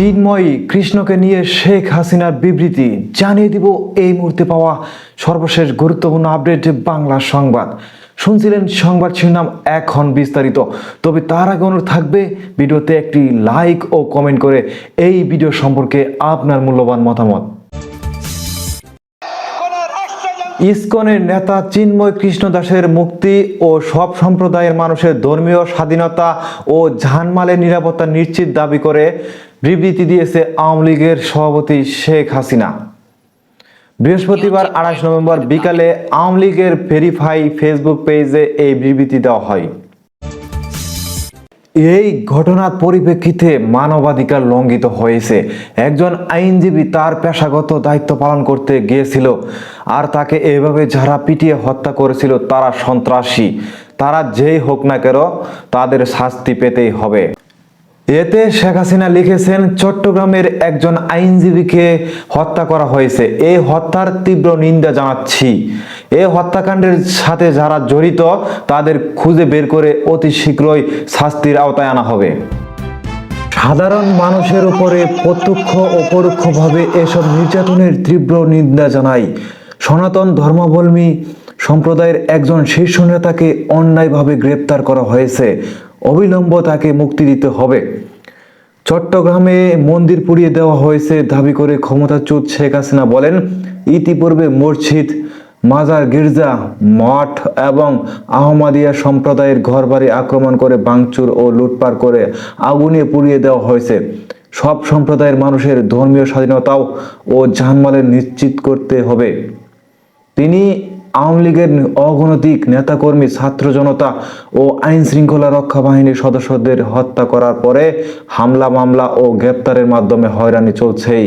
চিন্ময়ী কৃষ্ণকে নিয়ে শেখ হাসিনার বিবৃতি। জানিয়ে দিব এই মুহূর্তে পাওয়া সর্বশেষ গুরুত্বপূর্ণ আপডেট বাংলা সংবাদ। শুনছিলেন সংবাদ শিরোনাম এখন বিস্তারিত। তবে তার আগে অনুরোধ থাকবে, ভিডিওতে একটি লাইক ও কমেন্ট করে এই ভিডিও সম্পর্কে আপনার মূল্যবান মতামত। ইসকনের নেতা চিন্ময় কৃষ্ণ দাসের মুক্তি ও সব সম্প্রদায়ের মানুষের ধর্মীয় স্বাধীনতা ও জানমালের নিরাপত্তা নিশ্চিত দাবি করে বিবৃতি দিয়েছে আওয়ামী লীগের সভাপতি শেখ হাসিনা। বৃহস্পতিবার আঠাশ নভেম্বর বিকালে আওয়ামী লীগের ভেরিফাই ফেসবুক পেজে এই বিবৃতি দেওয়া হয়। এই ঘটনার পরিপ্রেক্ষিতে মানবাধিকার লঙ্ঘিত হয়েছে। একজন আইনজীবী তার পেশাগত দায়িত্ব পালন করতে গিয়েছিল আর তাকে এভাবে যারা পিটিয়ে হত্যা করেছিল তারা সন্ত্রাসী। তারা যেই হোক না কেন তাদের শাস্তি পেতেই হবে। এতে শেখ হাসিনা লিখেছেন, চট্টগ্রামের একজন আইনজীবীকে হত্যা করা হয়েছে। এই হত্যার তীব্র নিন্দা জানাচ্ছি। এই হত্যাকাণ্ডের সাথে যারা জড়িত, তাদের খুঁজে বের করে অতি শীঘ্রই শাস্তির আওতায় আনা হবে। সাধারণ মানুষের উপরে প্রত্যক্ষ ও পরোক্ষভাবে এসব নির্যাতনের তীব্র নিন্দা জানাই। সনাতন ধর্মাবলম্বী সম্প্রদায়ের একজন শীর্ষ নেতাকে অন্যায়ভাবে গ্রেপ্তার করা হয়েছে। অবিলম্ব তাকে মুক্তি দিতে হবে। চট্টগ্রামে মন্দির পুড়িয়ে দেওয়া হয়েছে দাবি করে ক্ষমতাচ্যুত শেখ হাসিনা বলেন, ইতিপূর্বে মসজিদ, মাজার, গির্জা, মঠ এবং আহমাদিয়া সম্প্রদায়ের ঘরবাড়ি আক্রমণ করে বাংচুর ও লুটপাট করে আগুনে পুড়িয়ে দেওয়া হয়েছে। সব সম্প্রদায়ের মানুষের ধর্মীয় স্বাধীনতাও ও জানমালের নিশ্চিত করতে হবে। তিনি আওয়ামী লীগের অগণতিক নেতাকর্মী, ছাত্র জনতা ও আইন শৃঙ্খলা রক্ষা বাহিনীর সদস্যদের হত্যা করার পরে হামলা, মামলা ও গ্রেপ্তারের মাধ্যমে হয়রানি চলছেই।